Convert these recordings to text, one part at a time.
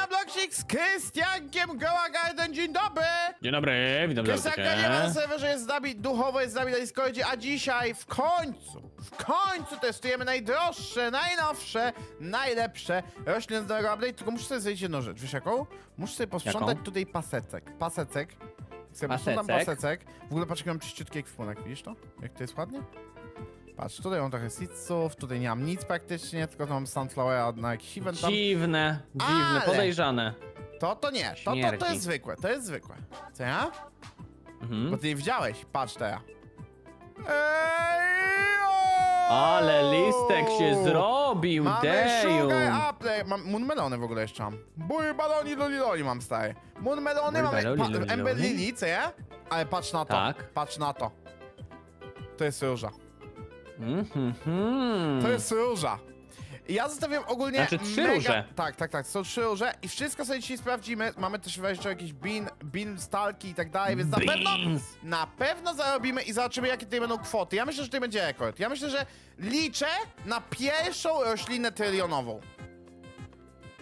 na Blocksik z Krystiankiem Goła Garden. Dzień dobry! Dzień dobry, witam Krystianka nie ma na serdecznie. serwerze, jest z nami duchowo, jest z nami na Discordzie, a dzisiaj w końcu, w końcu testujemy najdroższe, najnowsze, najlepsze rośliny z nowego update, tylko muszę sobie zrobić jedną rzecz, wiesz jaką? Muszę sobie posprzątać Jaką? tutaj pasecek, pasecek. Sobie Pasecek? posprzątam pasecek. W ogóle patrz, jaki mam czyściutki ekwipunek, widzisz to? Jak to jest ładnie? Patrz, tutaj mam trochę seedsów, tutaj nie mam nic praktycznie, tylko to mam sunflowera na jakiś event tam. Dziwne, dziwne, Ale- podejrzane. To, to nie, to, to, to jest zwykłe, to jest zwykłe. Co ja? Bo Mhm. ty nie widziałeś, patrz teraz. Ej, o! Ale listek się zrobił, Mamy deju. sugar apple, mam moonmelony w ogóle jeszcze mam. Bój baloni loli loli mam stary. Moonmelony Bój mamy, baloni, pa, loli, Ember loli? Lily, co ja? Ale patrz na to, Tak. patrz na to. To jest róża, Mhm. to jest róża. Ja zostawiam ogólnie Znaczy trzy mega... róże. Tak, tak, tak, są trzy róże i wszystko sobie dzisiaj sprawdzimy. Mamy też jeszcze jakieś bean, bean stalki i tak dalej, więc na pewno Beans. Na pewno zarobimy i zobaczymy, jakie tutaj będą kwoty. Ja myślę, że tutaj będzie rekord. Ja myślę, że liczę na pierwszą roślinę trylionową.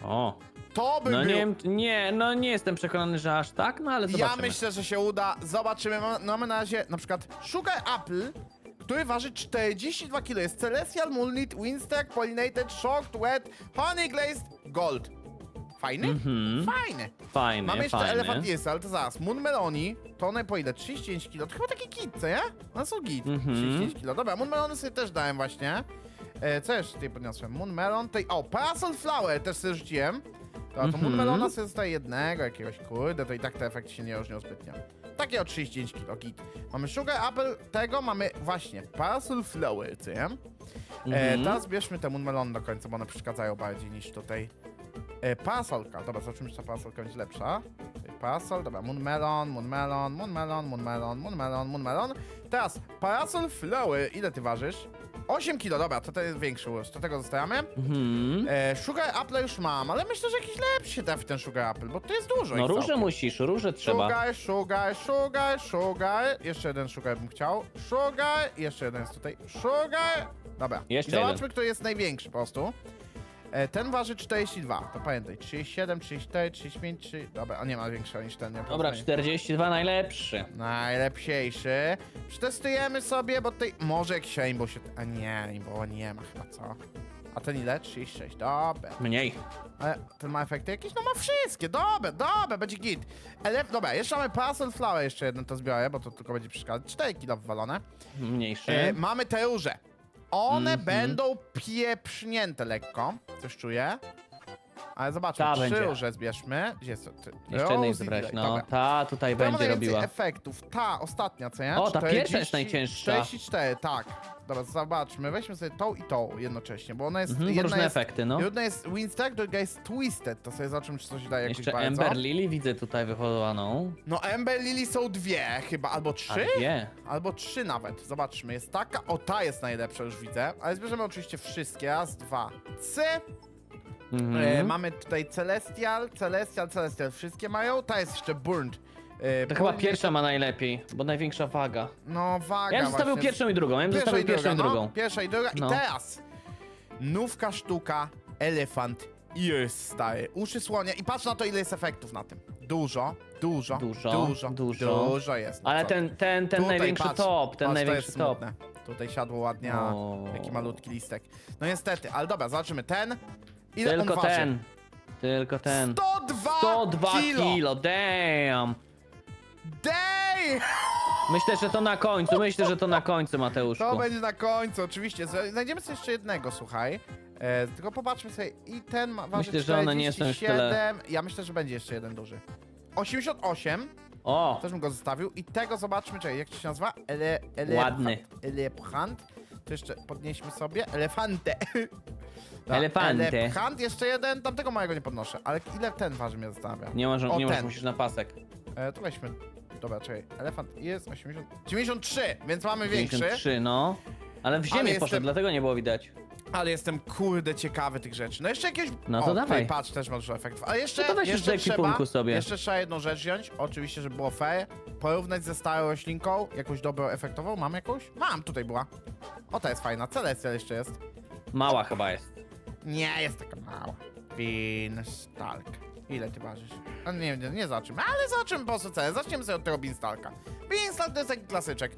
O, To by no był... nie, wiem, nie, no nie jestem przekonany, że aż tak, no ale ja zobaczymy. myślę, że się uda. Zobaczymy. Mamy- Mamy na razie na przykład Sugar Apple, który waży 42 kg. Jest Celestial, Mulnit, Winstack, Pollinated, Shocked, Wet, Honey Glazed, Gold. Fajny? Mhm. Fajny. Fajny, Mamy jeszcze fajny. Elephant jest, ale to zaraz. Moon Meloni, to one po ile? 35 kg. To chyba taki git, co nie? One są git. Mhm. 35 kg. Dobra, Moon Melony sobie też dałem właśnie. E, co jeszcze tutaj podniosłem? Moon Melon, tej... O, Parasol Flower też sobie rzuciłem. To, to Moon Mhm. Melona sobie zostaje jednego jakiegoś, kurde, to i tak te efekty się nie różnią zbytnio. Takie o 35 kg, git. Mamy Sugar Apple, tego mamy właśnie Parasol Flower, co nie? E, Mhm. teraz bierzmy te Melon do końca, bo one przeszkadzają bardziej niż tutaj E, parasolka, dobra, zobaczymy, czy ta parasolka będzie lepsza. Tutaj Parasol, dobra, Moon Melon, Moon Melon, Moon Melon, Moon Melon, Moon Melon, Moon Melon. Teraz, Parasol Flower, ile ty ważysz? 8 kilo, dobra, to to jest większy już, to tego zostawiamy. Mhm. E, sugar Apple już mam, ale myślę, że jakiś lepszy się trafi ten Sugar Apple, bo to jest dużo No ich róże całkiem. musisz, róże trzeba. Sugar, sugar, sugar, sugar. Jeszcze jeden sugar bym chciał. Sugar, jeszcze jeden jest tutaj. Sugar. Dobra. Jeszcze I zobaczmy, kto jest największy po prostu. E, ten waży 42, to pamiętaj. 37, 34, 35, 3... Dobra, a nie ma większego niż ten. Nie Dobra, porównuję. 42 najlepszy. Najlepsiejszy. Przetestujemy sobie, bo tutaj może jakiś rainbow się... A nie, rainbow nie ma chyba, co? A ten ile? 36, dobra. Mniej. Ale ten ma efekty jakieś? No ma wszystkie, dobre, dobre, będzie git. Elef, dobra, jeszcze mamy Parasol Flower, jeszcze jeden to zbiorę, bo to tylko będzie przeszkadzać. 4 kilo wywalone. Mniejszy. E, mamy te róże. One Mhm. będą pieprznięte lekko, coś czuję. Ale zobaczmy, Ta trzy będzie. róże zbierzmy. Gdzie? Ty? Jeszcze jednej Rose zebrać, Delay, no. dobra. Ta tutaj ma będzie najwięcej robiła. efektów. Ta, ostatnia, co nie? O, ta 40, pierwsza jest najcięższa. 44, tak. Dobra, zobaczmy. Weźmy sobie tą i tą jednocześnie, bo ona jest... Mhm, jedna różne jest, efekty, no. Jedna jest Winstack, druga jest Twisted. To sobie zobaczymy, czy coś daje jakoś Jeszcze bardzo. Ember Lily widzę tutaj wyhodowaną. No Ember Lily są dwie chyba, albo A trzy? dwie. Albo trzy nawet. Zobaczmy, jest taka. O, ta jest najlepsza, już widzę. Ale zbierzemy oczywiście wszystkie. Raz, dwa, trzy. Mhm. E, mamy tutaj Celestial, Celestial, Celestial. Wszystkie mają. Ta jest jeszcze Burned. E, To chyba pierwsza ma najlepiej, bo największa waga. No, waga Ja bym zostawił właśnie. pierwszą i drugą, ja bym Pierwsza zostawił pierwszą i no. drugą. Pierwsza i druga. No. I teraz. Nówka sztuka, elefant ears, stary. Uszy słonia. I patrz na to, ile jest efektów na tym. Dużo, dużo, Dużo, dużo, dużo. dużo jest. No Ale co? ten, ten, ten Tutaj największy patrz, top, ten patrz, największy to top. jest smutne. Tutaj siadło ładnie, a O. taki malutki listek. No niestety, ale dobra, zobaczymy. Ten, ile Tylko on waży? ten. Tylko ten. 102, 102 kilo! kilo, damn! Dej! Myślę, że to na końcu, myślę, że to na końcu, Mateuszku. To będzie na końcu, oczywiście. Znajdziemy sobie jeszcze jednego, słuchaj. E, tylko popatrzmy sobie. I ten ma waży Myślę, że one nie są już 47. Ja myślę, że będzie jeszcze jeden duży. 88, O, też bym go zostawił. I tego zobaczmy, czekaj, jak to się nazywa? Ele, ele, Ładny. Elephant. To jeszcze podnieśmy sobie. Elefante. Da, Elefante. Elefant, jeszcze jeden. Tamtego mojego nie podnoszę. Ale ile ten waży mnie zastanawia? nie możesz, O, nie możesz, ten. musisz na pasek. E, to weźmy. Dobra, czekaj. Elefant jest 80. 93, więc mamy większy. 53, no. Ale w ziemię Ale poszedł, jestem- dlatego nie było widać. Ale jestem kurde ciekawy tych rzeczy. No jeszcze jakieś. No to o, dawaj. Tutaj patrz, też ma dużo efektów. Ale jeszcze. No to weź już jeszcze do ekwipunku trzeba, sobie. Jeszcze trzeba jedną rzecz wziąć. Oczywiście, żeby było fair. Porównać ze starą roślinką. Jakąś dobrą efektową. Mam jakąś? Mam, tutaj była. O, ta jest fajna. Celestial jeszcze jest. Mała chyba jest. Nie, jest taka mała. Beanstalk. Ile ty ważysz? A nie, nie, nie zobaczymy, ale zobaczymy po prostu. Zaczniemy sobie od tego Beanstalka. Beanstalk to jest taki klasyczek.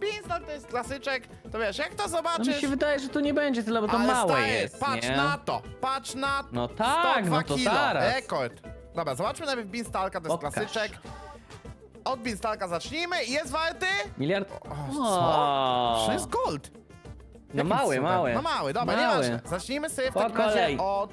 Beanstalk to jest klasyczek, to wiesz, jak to No zobaczysz... mi się wydaje, że to nie będzie tyle, bo to ale małe stary, jest, patrz nie? na to, patrz na No tak, 102 no to kilo. zaraz. Rekord. Dobra, zobaczmy najpierw Beanstalka, to jest Pokaż. klasyczek. Od Beanstalka zacznijmy i jest warty... Miliard? O, co? O. To jest gold. No Jakim mały, cudem? mały. No mały, dobra, Mały. nieważne. Zacznijmy sobie w Po takim razie kolei. od...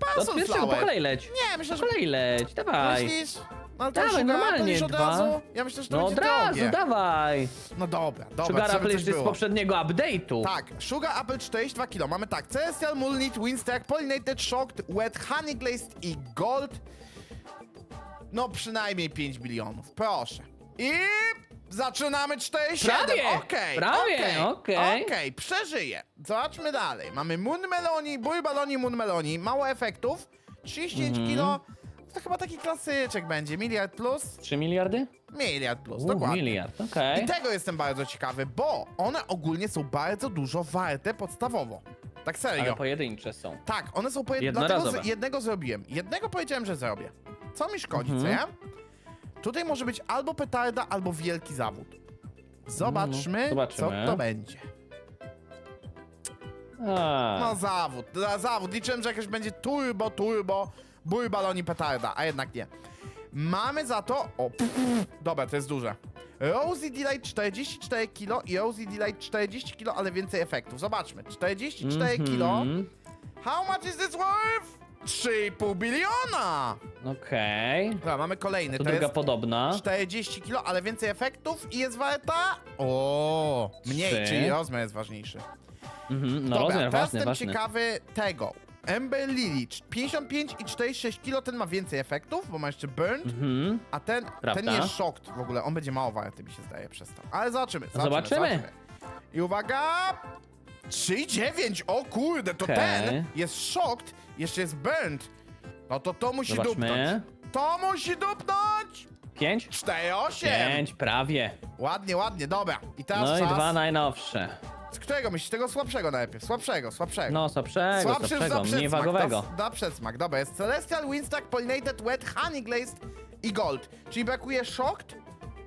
Od Puzzle pierwszego po Flower. kolei leć. Nie, myślę, Po że... kolei leć, dawaj. Myślisz? No ale to Dawaj, Sugar normalnie od dwa. razu? Ja myślę, że to No będzie od razu, drogie. dawaj. No dobra, dobra, Sugar żeby Apple coś jeszcze z było. poprzedniego update'u. Tak, Sugar Apple 42 kg. Mamy tak, Celestial, Mulnit, Winstack, Pollinated, Shocked, Wet, Honey Glazed i Gold. No przynajmniej 5 bilionów, proszę. I zaczynamy 47. Prawie, Okej, prawie, okej, okej. Okej, przeżyję. Zobaczmy dalej. Mamy Moon Meloni, Bój Baloni, Moon Meloni. Mało efektów. 35 Mhm. kg. To chyba taki klasyczek będzie. Miliard plus? 3 miliardy? Miliard plus, U, dokładnie. miliard, okej. I tego jestem bardzo ciekawy, bo one ogólnie są bardzo dużo warte podstawowo. Tak serio. Ale pojedyncze są. Tak, one są pojedyncze. Dlatego Jednorazowe. z, jednego zrobiłem. Jednego powiedziałem, że zrobię. Co mi szkodzi, Mhm. co ja? Tutaj może być albo petarda, albo wielki zawód. Zobaczmy, No, zobaczymy. co to będzie. A, No zawód, za zawód. Liczyłem, że jakoś będzie turbo, turbo, bój baloni petarda, a jednak nie. Mamy za to... O, pff, dobra, to jest duże. Rosy Delight 44 kg i Rosy Delight 40 kg, ale więcej efektów. Zobaczmy, 44 kg. mhm. How much is this worth? 3,5 biliona! Okej. Dobra, mamy kolejny, To to druga jest podobna. 40 kg, ale więcej efektów i jest warta... O, mniej, Trzy. czyli rozmiar jest ważniejszy. Mhm, no Dobra, rozmiar teraz ważny, jestem ważny. ciekawy tego. Ember Lily, 55 i 46 kg, ten ma więcej efektów, bo ma jeszcze burn, Mhm. a ten, Prawda. ten jest shocked w ogóle, on będzie mało warty, mi się zdaje przez to. Ale zobaczymy, zobaczymy. Zobaczymy. zobaczymy. I uwaga! 3,9, o kurde, to Okej. ten jest shocked, jeszcze jest burnt. No to to musi dupnąć. Zobaczmy. To musi dupnąć! 5? 4,8! 5, prawie. Ładnie, ładnie, dobra. I teraz No i czas. dwa najnowsze. Z którego myślisz? Tego słabszego najpierw, słabszego, słabszego. No, słabszego, Słabszy słabszego, mniej wagowego. Da, da przedsmak, dobra, jest Celestial, Winstack, Pollinated, Wet, Honey Glazed i Gold. Czyli brakuje Shocked?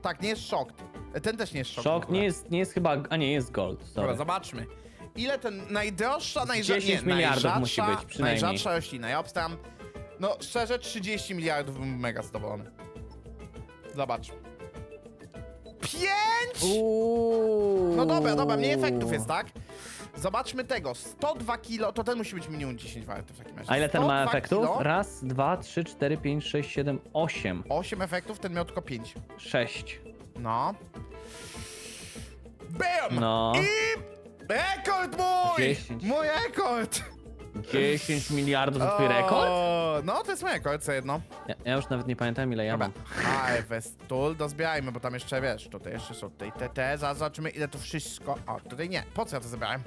Tak, nie jest Shocked. Ten też nie jest Shocked. w Szok ogóle. nie jest, nie jest chyba, a nie, jest gold. Dobra, Sorry. zobaczmy. Ile ten najdroższa, najrza... 10 nie, miliardów najrzadsza, musi być przynajmniej. Najrzadsza roślina. Ja obstawiam, no szczerze, 30 miliardów bym mega zadowolony. Zobacz. 5! Uuu. No dobra, dobra, mniej efektów jest, tak? Zobaczmy tego, 102 kilo, to ten musi być minimum 10 warty w takim razie. A ile ten ma 102 efektów? kilo, Raz, dwa, trzy, cztery, pięć, sześć, siedem, osiem. 8 efektów, ten miał tylko 5. Sześć. No. Bam! No. I rekord mój! 10. Mój rekord! 10 miliardów to twój rekord? O, No, to jest mój rekord, co jedno. Ja, ja już nawet nie pamiętam ile ja Dobra. mam. Harvest Tool, dozbierajmy, bo tam jeszcze, wiesz, tutaj jeszcze są tutaj te, te, zaraz zobaczymy ile to wszystko... O, tutaj nie, po co ja to zebrałem?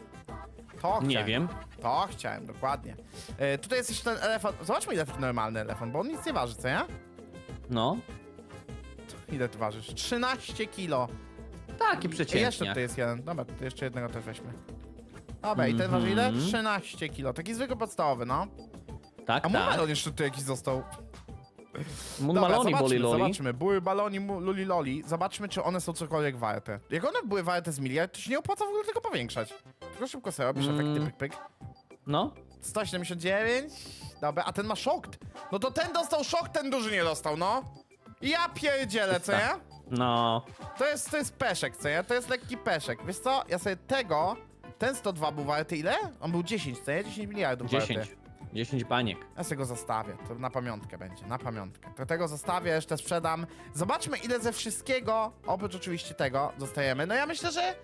To Nie chciałem. wiem. To chciałem, dokładnie. E, tutaj jest jeszcze ten elefant, zobaczmy ile taki normalny elefant, bo on nic nie waży, co nie? No. Ile ty ważysz? 13 kilo. Taki I jeszcze przeciętnie. tutaj jest jeden. Dobra, tutaj jeszcze jednego też weźmy. Dobra, i ten waży ile? Mhm. 13 kilo. Taki zwykły podstawowy, no. Tak, A mój tak. balon jeszcze tu jakiś został. Moon Dobra, Maloney, zobaczmy, Boli Loli. zobaczmy. Były baloni mu- Luli Loli. Zobaczmy, czy one są cokolwiek warte. Jak one były warte z miliard, to się nie opłaca w ogóle tego powiększać. Tylko szybko sobie robisz Mm. efekty pyk pyk. No. 179. Dobra, a ten ma shocked. No to ten dostał szok, ten duży nie dostał, no. Ja pierdzielę, co nie? No. To jest, to jest peszek, co nie? To jest lekki peszek. Wiesz co? Ja sobie tego... Ten 102 był warty ile? On był 10, co nie? 10 miliardów 10. warty. 10 baniek. Ja sobie go zostawię, to na pamiątkę będzie, na pamiątkę. To tego zostawię, jeszcze sprzedam. Zobaczmy ile ze wszystkiego, oprócz oczywiście tego, dostajemy. No ja myślę, że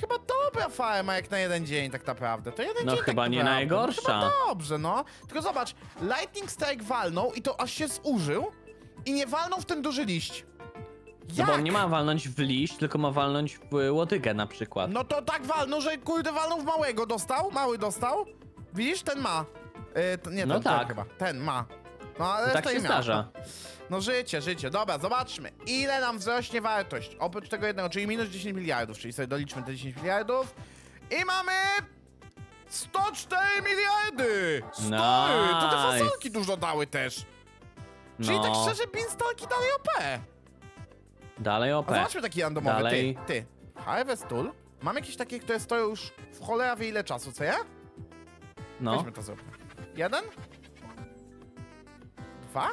chyba dobra farma jak na jeden dzień tak naprawdę. To jeden No dzień chyba tak nie naprawdę. najgorsza. No, chyba dobrze, no. Tylko zobacz, Lightning Strike walnął i to aż się zużył i nie walnął w ten duży liść. No bo on nie ma walnąć w liść, tylko ma walnąć w y, łotygę na przykład. No to tak walnął, że kurde walnął w małego dostał, mały dostał. Widzisz, ten ma. To, nie, ten, No ten tak. chyba. Ten ma. No ale tak reszta się nie miała. zdarza. No życie, życie. Dobra, zobaczmy. Ile nam wzrośnie wartość? Oprócz tego jednego, czyli minus 10 miliardów, czyli sobie doliczmy te 10 miliardów. I mamy... 104 miliardy! Stary, to te Nice. fasolki dużo dały też. Czyli No. tak szczerze, beanstalki dalej OP. Dalej OP. A zobaczmy taki randomowy, Dalej. ty, ty. Harvest Tool. Mam jakieś takie, które stoją już w cholera wie ile czasu, co ja? No. Weźmy to zróbmy. Jeden? Dwa?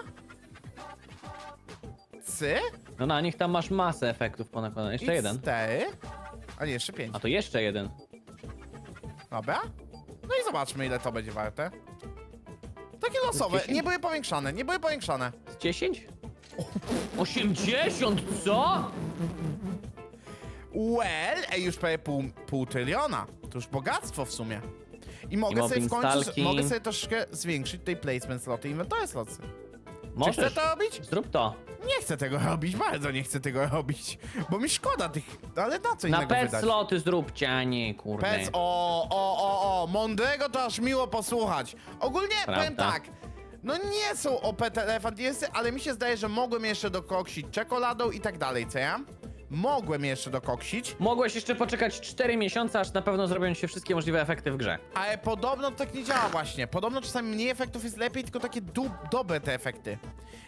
Trzy? no na nich tam masz masę efektów ponakładane. Jeszcze I jeden. Cztery? A nie, jeszcze pięć. A to jeszcze jeden. Dobra. No i zobaczmy, ile to będzie warte. Takie losowe, Dziesięć? nie były powiększane, nie były powiększane. Z 10? 80, co? Well, ej, już prawie pół, pół tryliona. To już bogactwo w sumie. I mogę sobie w końcu, Beanstalki. mogę sobie troszkę zwiększyć tej placement sloty, inventory slotsy. Czy Możesz. chcę to robić? Zrób to. Nie chcę tego robić, bardzo nie chcę tego robić. Bo mi szkoda tych, ale na co Na innego pet wydać? sloty zróbcie, a nie kurde. Pec, o, o, o, o, mądrego to aż miło posłuchać. Ogólnie powiem Prawda. tak, no nie są OP te elefantiesy, ale mi się zdaje, że mogłem jeszcze dokoksić czekoladą i tak dalej, co ja? Mogłem jeszcze dokoksić, Mogłeś jeszcze poczekać 4 miesiące, aż na pewno zrobią się wszystkie możliwe efekty w grze. ale podobno tak nie działa właśnie. Podobno czasami mniej efektów jest lepiej, tylko takie du- dobre te efekty.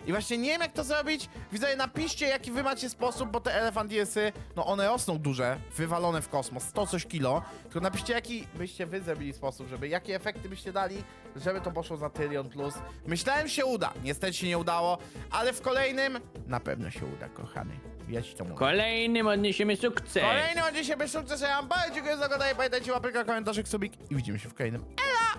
I właśnie nie wiem jak to zrobić. Widzę, napiszcie jaki wy macie sposób, bo te elefantiesy, no one rosną duże, wywalone w kosmos, 100 coś kilo. Tylko napiszcie jaki byście wy zrobili sposób, żeby, jakie efekty byście dali, żeby to poszło za tylion plus. Myślałem się uda, niestety się nie udało, ale w kolejnym na pewno się uda, kochany. Ja ci to mówię. Kolejnym odniesiemy sukces. Kolejny odniesiemy sukces, ja wam bardzo dziękuję za oglądanie, pamiętajcie łapeczka, komentarzyk, subik i widzimy się w kolejnym